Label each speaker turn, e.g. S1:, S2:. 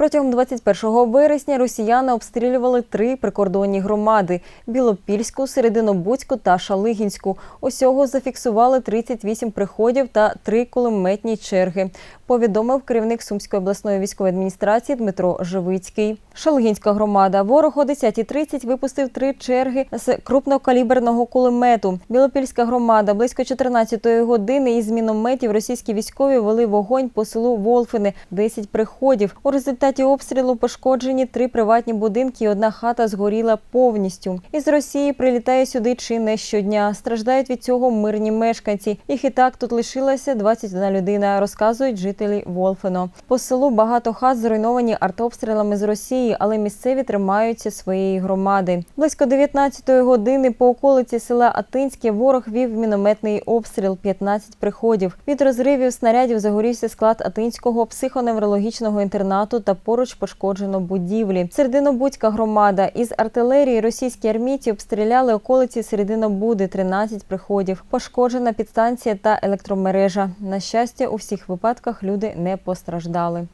S1: Протягом 21 вересня росіяни обстрілювали три прикордонні громади: Білопільську, Серединобудську та Шалигінську. Усього зафіксували 38 приходів та три кулеметні черги. Повідомив керівник Сумської обласної військової адміністрації Дмитро Живицький. Шалигінська громада. Ворог о 10.30 випустив три черги з крупнокаліберного кулемету. Білопільська громада близько 14-ї години із мінометів російські військові вели вогонь по селу Волфини. 10 приходів. У результаті обстрілу пошкоджені три приватні будинки. і Одна хата згоріла повністю. Із Росії прилітає сюди чи не щодня. Страждають від цього мирні мешканці. Їх і так тут лишилася 21 людина. Розказують жителі Волфино. По селу багато хат зруйновані артобстрілами з Росії, але місцеві тримаються своєї громади. Близько 19-ї години по околиці села Атинське ворог вів мінометний обстріл 15 приходів. Від розривів снарядів загорівся склад Атинського психоневрологічного інтернату та поруч пошкоджено будівлі. Серединобудська громада із артилерії російські армійці обстріляли околиці Серединобуди 13 приходів. Пошкоджена підстанція та електромережа. На щастя, у всіх випадках люди не постраждали.